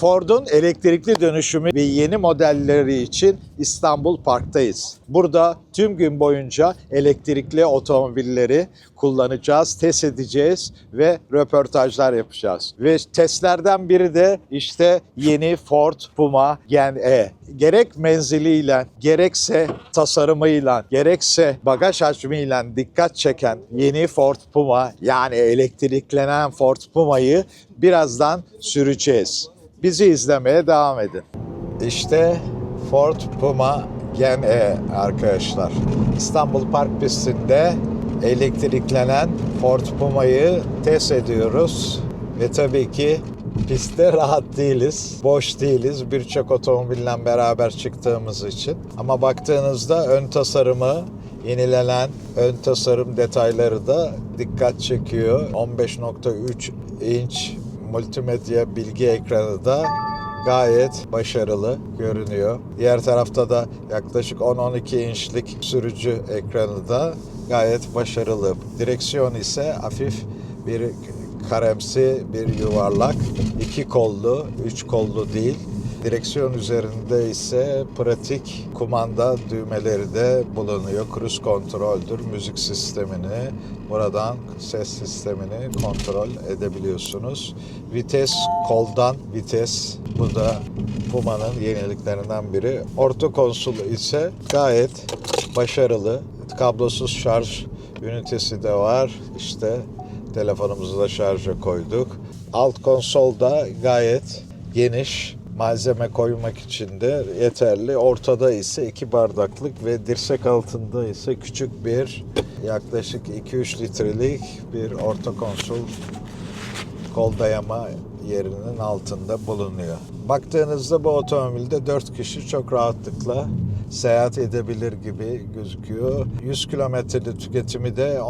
Ford'un elektrikli dönüşümü ve yeni modelleri için İstanbul Park'tayız. Burada tüm gün boyunca elektrikli otomobilleri kullanacağız, test edeceğiz ve röportajlar yapacağız. Ve testlerden biri de işte yeni Ford Puma Gen E. Gerek menziliyle, gerekse tasarımıyla, gerekse bagaj hacmiyle dikkat çeken yeni Ford Puma yani elektriklenen Ford Puma'yı birazdan süreceğiz. Bizi izlemeye devam edin. İşte Ford Puma Gen E arkadaşlar. İstanbul Park pistinde elektriklenen Ford Puma'yı test ediyoruz. Ve tabii ki pistte rahat değiliz, boş değiliz birçok otomobille beraber çıktığımız için. Ama baktığınızda ön tasarımı, yenilenen ön tasarım detayları da dikkat çekiyor. 15.3 inç multimedya bilgi ekranı da gayet başarılı görünüyor. Diğer tarafta da yaklaşık 10-12 inçlik sürücü ekranı da gayet başarılı. Direksiyon ise hafif bir karemsi bir yuvarlak. iki kollu, üç kollu değil. Direksiyon üzerinde ise pratik kumanda düğmeleri de bulunuyor. Cruise kontroldür, müzik sistemini, buradan ses sistemini kontrol edebiliyorsunuz. Vites koldan vites. Bu da Puma'nın yeniliklerinden biri. Orta konsol ise gayet başarılı. Kablosuz şarj ünitesi de var. İşte telefonumuzu da şarja koyduk. Alt konsol da gayet geniş malzeme koymak için de yeterli. Ortada ise iki bardaklık ve dirsek altında ise küçük bir yaklaşık 2-3 litrelik bir orta konsol kol dayama yerinin altında bulunuyor. Baktığınızda bu otomobilde 4 kişi çok rahatlıkla seyahat edebilir gibi gözüküyor. 100 kilometrede tüketimi de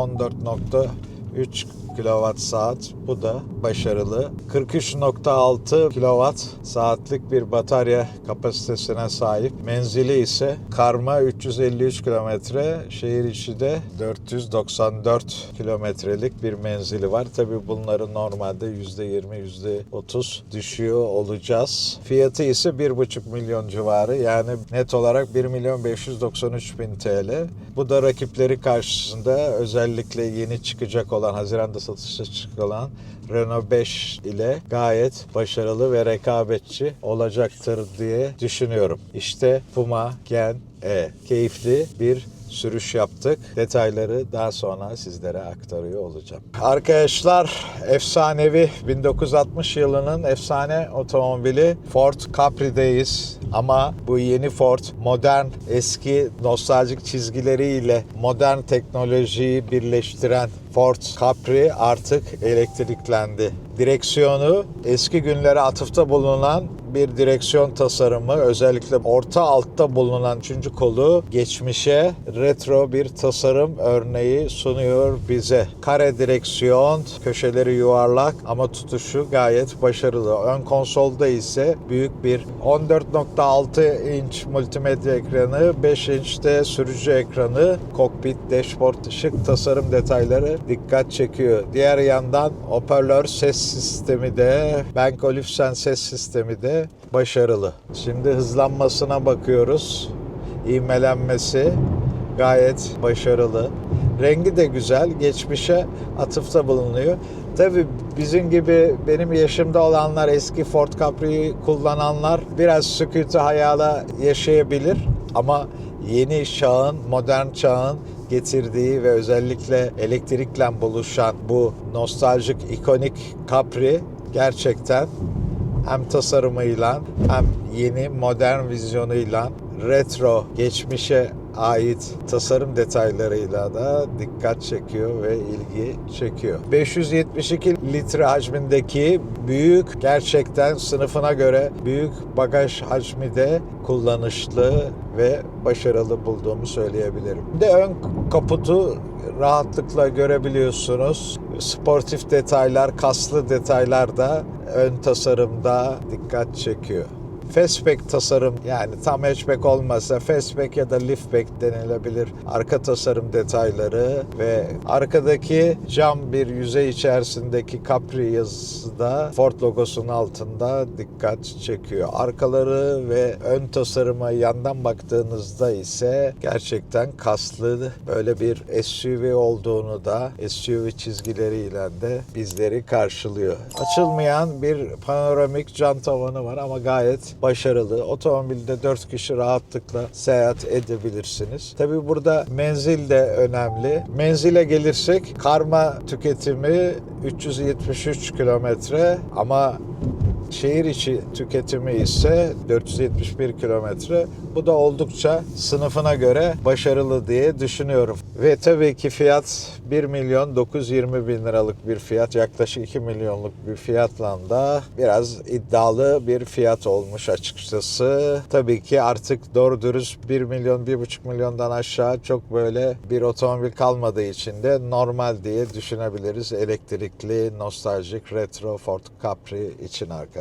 14.3 kilowatt saat. Bu da başarılı. 43.6 kilowatt saatlik bir batarya kapasitesine sahip. Menzili ise karma 353 kilometre, şehir içi de 494 kilometrelik bir menzili var. Tabi bunları normalde %20, %30 düşüyor olacağız. Fiyatı ise 1,5 milyon civarı. Yani net olarak 1 milyon 593 bin TL. Bu da rakipleri karşısında özellikle yeni çıkacak olan Haziran'da satışa çıkan Renault 5 ile gayet başarılı ve rekabetçi olacaktır diye düşünüyorum. İşte Puma Gen E. Keyifli bir sürüş yaptık. Detayları daha sonra sizlere aktarıyor olacağım. Arkadaşlar efsanevi 1960 yılının efsane otomobili Ford Capri'deyiz. Ama bu yeni Ford modern eski nostaljik çizgileriyle modern teknolojiyi birleştiren Ford Capri artık elektriklendi. Direksiyonu eski günlere atıfta bulunan bir direksiyon tasarımı özellikle orta altta bulunan üçüncü kolu geçmişe retro bir tasarım örneği sunuyor bize. Kare direksiyon, köşeleri yuvarlak ama tutuşu gayet başarılı. Ön konsolda ise büyük bir 14.6 inç multimedya ekranı, 5 inçte sürücü ekranı, kokpit, dashboard, şık tasarım detayları dikkat çekiyor. Diğer yandan hoparlör ses sistemi de, Bank Olufsen ses sistemi de başarılı. Şimdi hızlanmasına bakıyoruz. İğmelenmesi gayet başarılı. Rengi de güzel. Geçmişe atıfta bulunuyor. Tabii bizim gibi benim yaşımda olanlar eski Ford Capri'yi kullananlar biraz sükûtu hayala yaşayabilir ama yeni çağın, modern çağın getirdiği ve özellikle elektrikle buluşan bu nostaljik, ikonik Capri gerçekten hem tasarımıyla hem yeni modern vizyonuyla retro geçmişe ait tasarım detaylarıyla da dikkat çekiyor ve ilgi çekiyor. 572 litre hacmindeki büyük gerçekten sınıfına göre büyük bagaj hacmi de kullanışlı ve başarılı bulduğumu söyleyebilirim. De ön kaputu rahatlıkla görebiliyorsunuz. Sportif detaylar, kaslı detaylar da ön tasarımda dikkat çekiyor. Fastback tasarım yani tam hatchback olmasa fastback ya da liftback denilebilir arka tasarım detayları ve arkadaki cam bir yüzey içerisindeki Capri yazısı da Ford logosunun altında dikkat çekiyor. Arkaları ve ön tasarıma yandan baktığınızda ise gerçekten kaslı böyle bir SUV olduğunu da SUV çizgileriyle de bizleri karşılıyor. Açılmayan bir panoramik cam tavanı var ama gayet başarılı. Otomobilde 4 kişi rahatlıkla seyahat edebilirsiniz. Tabi burada menzil de önemli. Menzile gelirsek karma tüketimi 373 kilometre ama Şehir içi tüketimi ise 471 kilometre. Bu da oldukça sınıfına göre başarılı diye düşünüyorum. Ve tabii ki fiyat 1 milyon 920 bin liralık bir fiyat. Yaklaşık 2 milyonluk bir fiyatla da biraz iddialı bir fiyat olmuş açıkçası. Tabii ki artık doğru dürüst 1 milyon 1,5 milyondan aşağı çok böyle bir otomobil kalmadığı için de normal diye düşünebiliriz. Elektrikli, nostaljik, retro Ford Capri için arkadaşlar.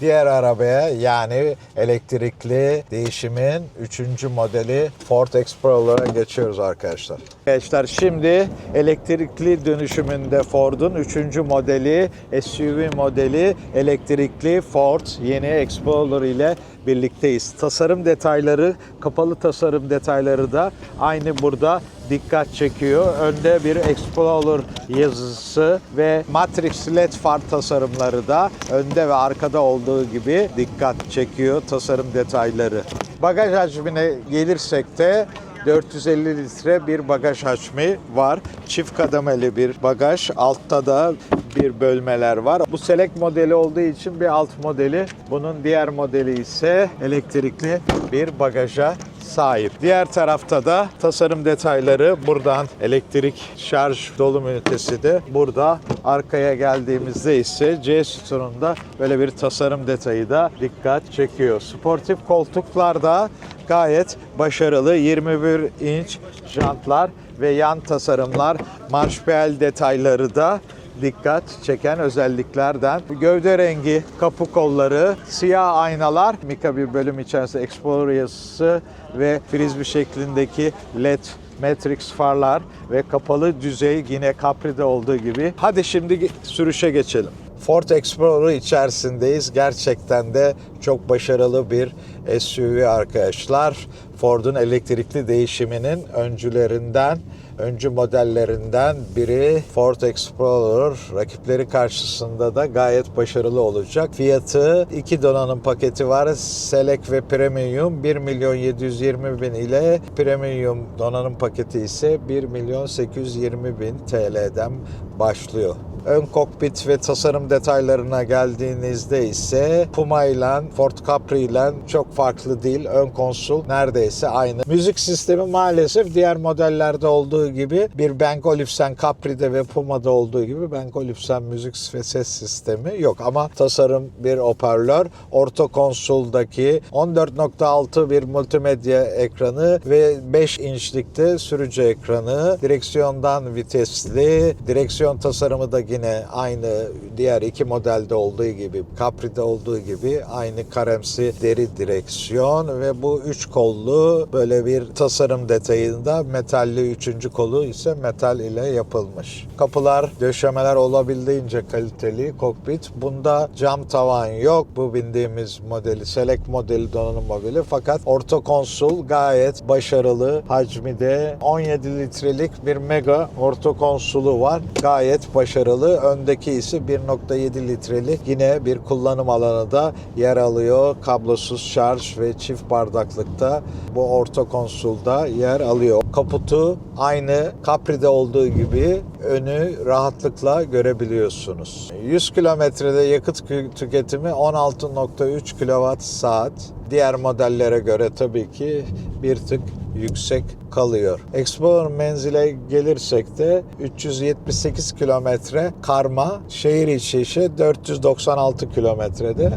Diğer arabaya yani elektrikli değişimin 3. modeli Ford Explorer'a geçiyoruz arkadaşlar. Arkadaşlar şimdi elektrikli dönüşümünde Ford'un 3. modeli SUV modeli elektrikli Ford yeni Explorer ile birlikteyiz. Tasarım detayları, kapalı tasarım detayları da aynı burada dikkat çekiyor. Önde bir Explorer yazısı ve Matrix LED far tasarımları da önde ve arkada olduğu gibi dikkat çekiyor tasarım detayları. Bagaj hacmine gelirsek de 450 litre bir bagaj hacmi var. Çift kademeli bir bagaj. Altta da bir bölmeler var. Bu Select modeli olduğu için bir alt modeli. Bunun diğer modeli ise elektrikli bir bagaja sahip. Diğer tarafta da tasarım detayları buradan elektrik şarj dolum ünitesi de burada. Arkaya geldiğimizde ise C sütununda böyle bir tasarım detayı da dikkat çekiyor. Sportif koltuklarda gayet başarılı 21 inç jantlar ve yan tasarımlar marşpiyel detayları da dikkat çeken özelliklerden. Gövde rengi, kapı kolları, siyah aynalar, Mika bir bölüm içerisinde Explorer yazısı ve frisbee şeklindeki LED Matrix farlar ve kapalı düzey yine Capri'de olduğu gibi. Hadi şimdi sürüşe geçelim. Ford Explorer içerisindeyiz. Gerçekten de çok başarılı bir SUV arkadaşlar. Ford'un elektrikli değişiminin öncülerinden öncü modellerinden biri Ford Explorer. Rakipleri karşısında da gayet başarılı olacak. Fiyatı iki donanım paketi var. Select ve Premium 1 milyon 720 bin ile Premium donanım paketi ise 1 milyon 820 bin TL'den başlıyor. Ön kokpit ve tasarım detaylarına geldiğinizde ise Puma ile Ford Capri ile çok farklı değil. Ön konsol neredeyse aynı. Müzik sistemi maalesef diğer modellerde olduğu gibi bir Bang Olufsen Capri'de ve Puma'da olduğu gibi Bang Olufsen müzik ve ses sistemi yok ama tasarım bir hoparlör. Orta konsoldaki 14.6 bir multimedya ekranı ve 5 inçlikte sürücü ekranı. Direksiyondan vitesli. Direksiyon tasarımı da yine aynı diğer iki modelde olduğu gibi Capri'de olduğu gibi aynı karemsi deri direksiyon ve bu üç kollu böyle bir tasarım detayında metalli üçüncü kolu ise metal ile yapılmış. Kapılar, döşemeler olabildiğince kaliteli kokpit. Bunda cam tavan yok. Bu bindiğimiz modeli Select modeli donanım modeli fakat orta konsol gayet başarılı. Hacmi de 17 litrelik bir mega orta konsolu var. Gayet başarılı. Öndeki ise 1.7 litrelik yine bir kullanım alanı da yer alıyor. Kablosuz şarj ve çift bardaklıkta bu orta konsolda yer alıyor. Kaputu aynı Capri'de olduğu gibi önü rahatlıkla görebiliyorsunuz. 100 kilometrede yakıt tüketimi 16.3 kWh saat. Diğer modellere göre tabii ki bir tık yüksek kalıyor. Explorer menzile gelirsek de 378 kilometre karma, şehir içi ise 496 kilometrede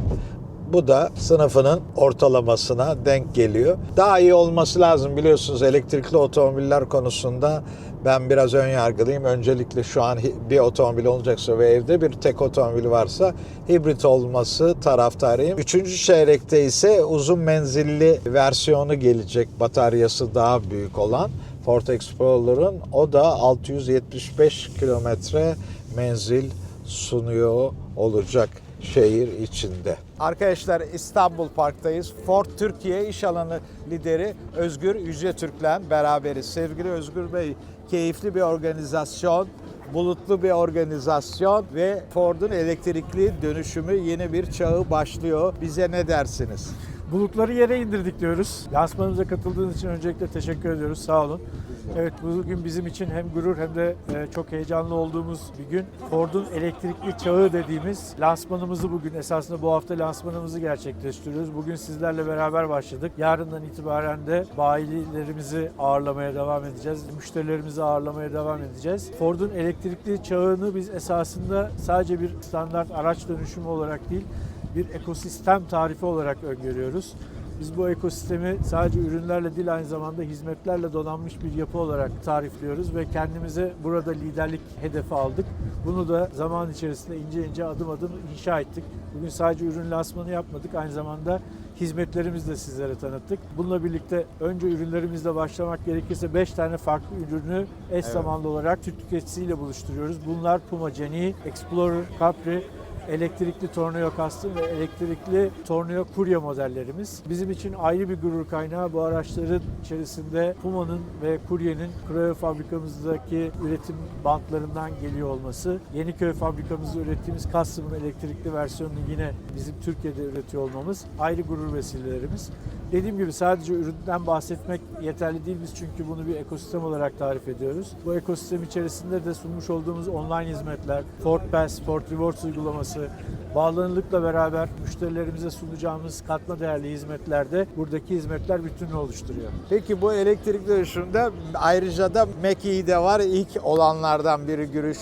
Bu da sınıfının ortalamasına denk geliyor. Daha iyi olması lazım biliyorsunuz elektrikli otomobiller konusunda ben biraz ön yargılıyım. Öncelikle şu an bir otomobil olacaksa ve evde bir tek otomobil varsa hibrit olması taraftarıyım. Üçüncü çeyrekte ise uzun menzilli versiyonu gelecek bataryası daha büyük olan Ford Explorer'ın o da 675 kilometre menzil sunuyor olacak şehir içinde. Arkadaşlar İstanbul Park'tayız. Ford Türkiye İş Alanı lideri Özgür Yüce Türk'le beraberiz. Sevgili Özgür Bey, keyifli bir organizasyon, bulutlu bir organizasyon ve Ford'un elektrikli dönüşümü yeni bir çağı başlıyor. Bize ne dersiniz? Bulutları yere indirdik diyoruz. Lansmanımıza katıldığınız için öncelikle teşekkür ediyoruz. Sağ olun. Evet bugün bizim için hem gurur hem de e, çok heyecanlı olduğumuz bir gün. Ford'un elektrikli çağı dediğimiz lansmanımızı bugün esasında bu hafta lansmanımızı gerçekleştiriyoruz. Bugün sizlerle beraber başladık. Yarından itibaren de bayilerimizi ağırlamaya devam edeceğiz. Müşterilerimizi ağırlamaya devam edeceğiz. Ford'un elektrikli çağını biz esasında sadece bir standart araç dönüşümü olarak değil, bir ekosistem tarifi olarak öngörüyoruz. Biz bu ekosistemi sadece ürünlerle değil aynı zamanda hizmetlerle donanmış bir yapı olarak tarifliyoruz ve kendimize burada liderlik hedefi aldık. Bunu da zaman içerisinde ince ince adım adım inşa ettik. Bugün sadece ürün lansmanı yapmadık. Aynı zamanda hizmetlerimizi de sizlere tanıttık. Bununla birlikte önce ürünlerimizle başlamak gerekirse 5 tane farklı ürünü eş zamanlı olarak Türk tüketicisiyle buluşturuyoruz. Bunlar Puma Genie, Explorer, Capri, elektrikli Tornado Custom ve elektrikli Tornado Courier modellerimiz. Bizim için ayrı bir gurur kaynağı bu araçların içerisinde Puma'nın ve Courier'in Creo fabrikamızdaki üretim bantlarından geliyor olması. Yeniköy fabrikamızda ürettiğimiz Custom'ın elektrikli versiyonunu yine bizim Türkiye'de üretiyor olmamız ayrı gurur vesilelerimiz. Dediğim gibi sadece üründen bahsetmek yeterli değil. Biz çünkü bunu bir ekosistem olarak tarif ediyoruz. Bu ekosistem içerisinde de sunmuş olduğumuz online hizmetler, Ford Pass, Ford Rewards uygulaması, bağlanırlıkla beraber müşterilerimize sunacağımız katma değerli hizmetlerde buradaki hizmetler bütününü oluşturuyor. Peki bu elektrikli dönüşümde ayrıca da Meki de var. İlk olanlardan biri görüş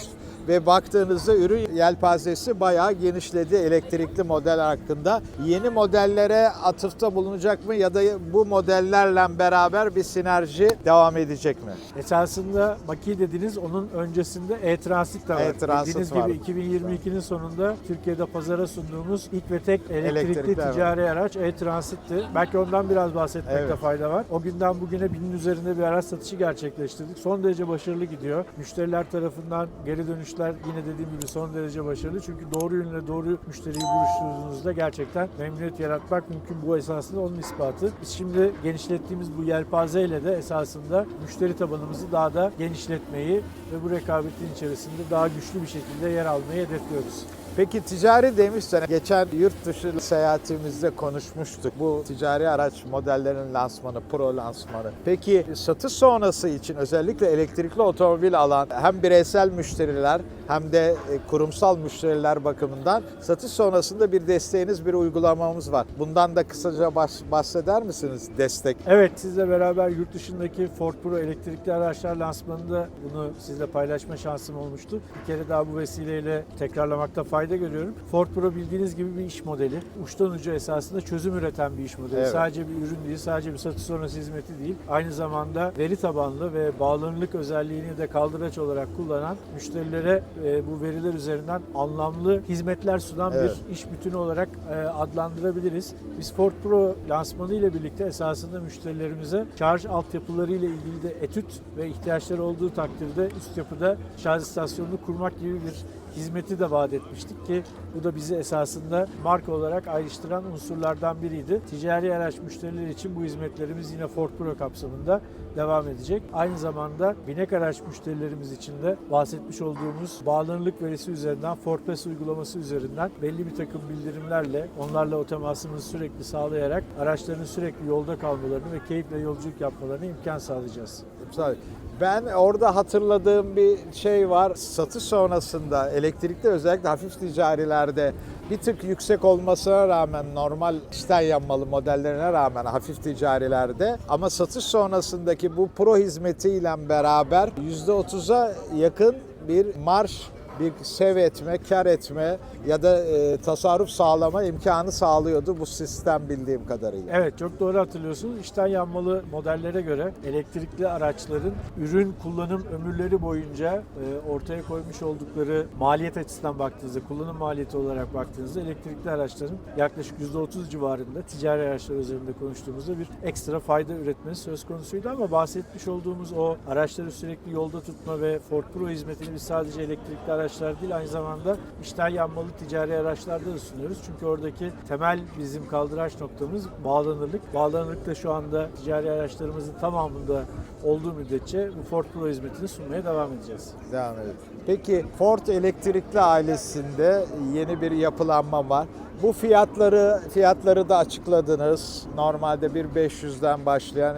ve baktığınızda ürün yelpazesi bayağı genişledi elektrikli model hakkında. Yeni modellere atıfta bulunacak mı ya da bu modellerle beraber bir sinerji devam edecek mi? Esasında Maki dediniz onun öncesinde e-transit de var. E-Transit Bildiğiniz var. gibi 2022'nin sonunda Türkiye'de pazara sunduğumuz ilk ve tek elektrikli, Elektrikli, ticari araç e-transitti. Belki ondan biraz bahsetmekte Evet. fayda var. O günden bugüne binin üzerinde bir araç satışı gerçekleştirdik. Son derece başarılı gidiyor. Müşteriler tarafından geri dönüşler yine dediğim gibi son derece başarılı. Çünkü doğru ürünle doğru müşteriyi buluşturduğunuzda gerçekten memnuniyet yaratmak mümkün. Bu esasında onun ispatı. Biz şimdi genişlettiğimiz bu yelpazeyle de esasında müşteri tabanımızı daha da genişletmeyi ve bu rekabetin içerisinde daha güçlü bir şekilde yer almayı hedefliyoruz. Peki ticari demişsen geçen yurt dışı seyahatimizde konuşmuştuk. Bu ticari araç modellerinin lansmanı, pro lansmanı. Peki satış sonrası için özellikle elektrikli otomobil alan hem bireysel müşteriler hem de e, kurumsal müşteriler bakımından satış sonrasında bir desteğiniz, bir uygulamamız var. Bundan da kısaca bahseder misiniz destek? Evet sizle beraber yurt dışındaki Ford Pro elektrikli araçlar lansmanında bunu sizle paylaşma şansım olmuştu. Bir kere daha bu vesileyle tekrarlamakta fayda görüyorum. Ford Pro bildiğiniz gibi bir iş modeli. Uçtan uca esasında çözüm üreten bir iş modeli. Evet. Sadece bir ürün değil, sadece bir satış sonrası hizmeti değil. Aynı zamanda veri tabanlı ve bağlanırlık özelliğini de kaldıraç olarak kullanan müşterilere e, bu veriler üzerinden anlamlı hizmetler sunan Evet. bir iş bütünü olarak e, adlandırabiliriz. Biz Ford Pro lansmanı ile birlikte esasında müşterilerimize şarj altyapıları ile ilgili de etüt ve ihtiyaçları olduğu takdirde üst yapıda şarj istasyonunu kurmak gibi bir hizmeti de vaat etmiştik ki bu da bizi esasında marka olarak ayrıştıran unsurlardan biriydi. Ticari araç müşterileri için bu hizmetlerimiz yine Ford Pro kapsamında devam edecek. Aynı zamanda binek araç müşterilerimiz için de bahsetmiş olduğumuz bağlanırlık verisi üzerinden Ford Pass uygulaması üzerinden belli bir takım bildirimlerle onlarla o temasımızı sürekli sağlayarak araçların sürekli yolda kalmalarını ve keyifle yolculuk yapmalarına imkan sağlayacağız. Tabii. Ben orada hatırladığım bir şey var. Satış sonrasında elektrikli özellikle hafif ticarilerde bir tık yüksek olmasına rağmen normal içten yanmalı modellerine rağmen hafif ticarilerde ama satış sonrasındaki bu pro hizmetiyle beraber %30'a yakın bir marş bir sev etme, kar etme ya da e, tasarruf sağlama imkanı sağlıyordu bu sistem bildiğim kadarıyla. Evet çok doğru hatırlıyorsunuz. İçten yanmalı modellere göre elektrikli araçların ürün kullanım ömürleri boyunca e, ortaya koymuş oldukları maliyet açısından baktığınızda, kullanım maliyeti olarak baktığınızda elektrikli araçların yaklaşık %30 civarında ticari araçlar üzerinde konuştuğumuzda bir ekstra fayda üretmesi söz konusuydu ama bahsetmiş olduğumuz o araçları sürekli yolda tutma ve Ford Pro hizmetini biz sadece elektrikli araçlar değil aynı zamanda içten yanmalı ticari araçlarda da sunuyoruz. Çünkü oradaki temel bizim kaldıraç noktamız bağlanırlık. Bağlanırlık da şu anda ticari araçlarımızın tamamında olduğu müddetçe bu Ford Pro hizmetini sunmaya devam edeceğiz. Devam edelim. Peki Ford elektrikli ailesinde yeni bir yapılanma var. Bu fiyatları fiyatları da açıkladınız. Normalde 1.500'den başlayan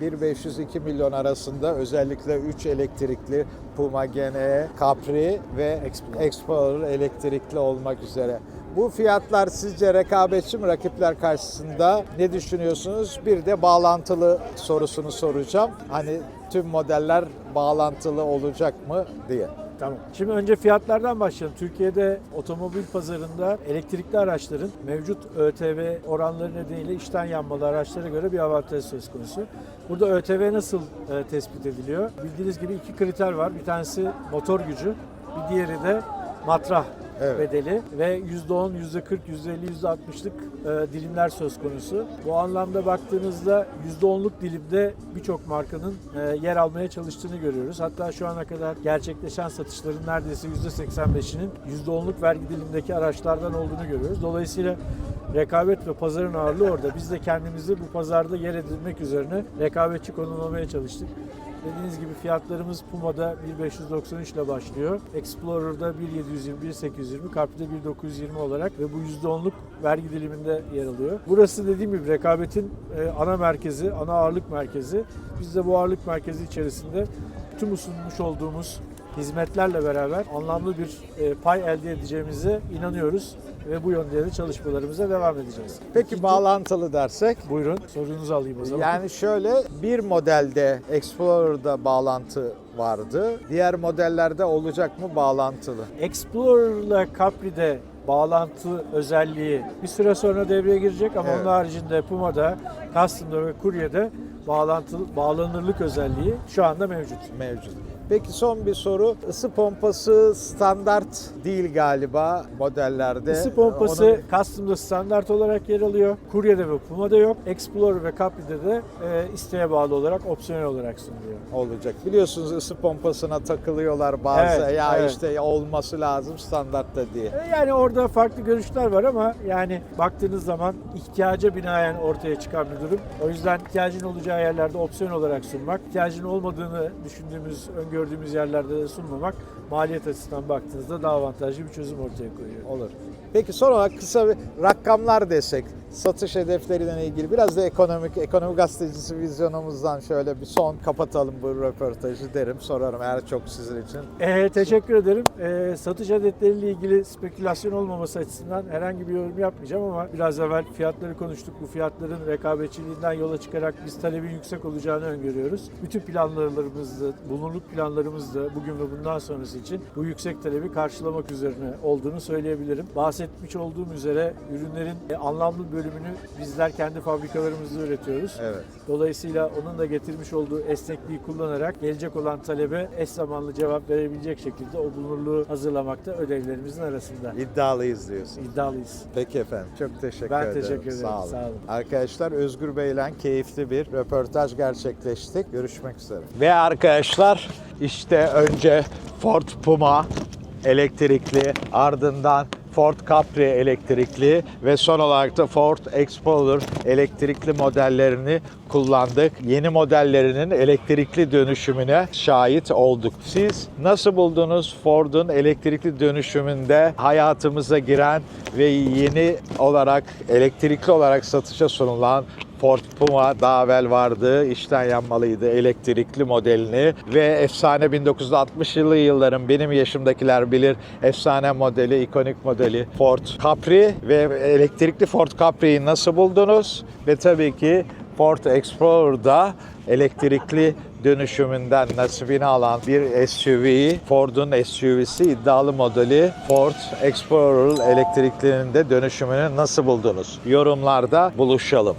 1.500-2 milyon arasında özellikle 3 elektrikli Puma GNE, Capri ve Explorer. Explorer elektrikli olmak üzere. Bu fiyatlar sizce rekabetçi mi rakipler karşısında? Ne düşünüyorsunuz? Bir de bağlantılı sorusunu soracağım. Hani tüm modeller bağlantılı olacak mı diye. Tamam. Şimdi önce fiyatlardan başlayalım. Türkiye'de otomobil pazarında elektrikli araçların mevcut ÖTV oranları nedeniyle içten yanmalı araçlara göre bir avantaj söz konusu. Burada ÖTV nasıl e, tespit ediliyor? Bildiğiniz gibi iki kriter var. Bir tanesi motor gücü, bir diğeri de matrah Evet. bedeli ve %10, %40, %50, %60'lık e, dilimler söz konusu. Bu anlamda baktığınızda %10'luk dilimde birçok markanın e, yer almaya çalıştığını görüyoruz. Hatta şu ana kadar gerçekleşen satışların neredeyse %85'inin %10'luk vergi dilimindeki araçlardan olduğunu görüyoruz. Dolayısıyla rekabet ve pazarın ağırlığı orada. Biz de kendimizi bu pazarda yer edilmek üzerine rekabetçi konumlamaya çalıştık. Dediğiniz gibi fiyatlarımız Puma'da 1593 ile başlıyor. Explorer'da 1720, 1820, Capri'de 1920 olarak ve bu %10'luk vergi diliminde yer alıyor. Burası dediğim gibi rekabetin e, ana merkezi, ana ağırlık merkezi. Biz de bu ağırlık merkezi içerisinde tüm sunmuş olduğumuz hizmetlerle beraber anlamlı bir e, pay elde edeceğimize inanıyoruz ve bu yönde de çalışmalarımıza devam edeceğiz. Peki İkinci- bağlantılı dersek? Buyurun sorunuzu alayım o zaman. Yani şöyle bir modelde Explorer'da bağlantı vardı. Diğer modellerde olacak mı bağlantılı? Explorer'la Capri'de bağlantı özelliği bir süre sonra devreye girecek ama Evet. onun haricinde Puma'da, Custom'da ve Courier'de bağlantı, bağlanırlık özelliği şu anda mevcut. Mevcut. Peki son bir soru. Isı pompası standart değil galiba modellerde. Isı pompası Onun- Custom'da standart olarak yer alıyor. Courier'de ve Puma'da yok. Explorer ve Capri'de de e, isteğe bağlı olarak opsiyonel olarak sunuluyor. olacak. Biliyorsunuz ısı pompasına takılıyorlar bazı. Evet, ya evet. işte olması lazım standartta diye. E, Yani orada farklı görüşler var ama yani baktığınız zaman ihtiyaca binaen ortaya çıkan bir durum. O yüzden ihtiyacın olacağı yerlerde opsiyon olarak sunmak, ihtiyacın olmadığını düşündüğümüz, öngördüğümüz yerlerde de sunmamak maliyet açısından baktığınızda daha avantajlı bir çözüm ortaya koyuyor. Olur. Peki son olarak kısa bir rakamlar desek satış hedefleriyle ilgili biraz da ekonomik ekonomi gazetecisi vizyonumuzdan şöyle bir son kapatalım bu röportajı derim sorarım eğer çok sizin için. Ee, teşekkür ederim. Ee, satış adetleriyle ilgili spekülasyon olmaması açısından herhangi bir yorum yapmayacağım ama biraz evvel fiyatları konuştuk. Bu fiyatların rekabetçiliğinden yola çıkarak biz talebin yüksek olacağını öngörüyoruz. Bütün planlarımızda, bulunurluk planlarımızda bugün ve bundan sonrası için bu yüksek talebi karşılamak üzerine olduğunu söyleyebilirim. Bahsetmiş olduğum üzere ürünlerin e, anlamlı bölümünü bizler kendi fabrikalarımızda üretiyoruz. Evet. Dolayısıyla onun da getirmiş olduğu esnekliği kullanarak gelecek olan talebe eş zamanlı cevap verebilecek şekilde o bulunurluğu hazırlamakta ödevlerimizin arasında. İddialıyız diyorsun. İddialıyız. Peki efendim. Çok teşekkür Ben ederim. teşekkür ederim. Sağ olun. Sağ olun. Arkadaşlar Özgür Bey'le keyifli bir röportaj gerçekleştik. Görüşmek üzere. Ve arkadaşlar işte önce Ford Puma elektrikli ardından Ford Capri elektrikli ve son olarak da Ford Explorer elektrikli modellerini kullandık. Yeni modellerinin elektrikli dönüşümüne şahit olduk. Siz nasıl buldunuz Ford'un elektrikli dönüşümünde hayatımıza giren ve yeni olarak elektrikli olarak satışa sunulan Ford Puma daha evvel vardı. İçten yanmalıydı elektrikli modelini ve efsane 1960 yılı yılların benim yaşımdakiler bilir. Efsane modeli, ikonik modeli Ford Capri ve elektrikli Ford Capri'yi nasıl buldunuz? Ve tabii ki Ford Explorer'da elektrikli dönüşümünden nasibini alan bir SUV'yi Ford'un SUV'si iddialı modeli Ford Explorer elektriklerinin de dönüşümünü nasıl buldunuz? Yorumlarda buluşalım.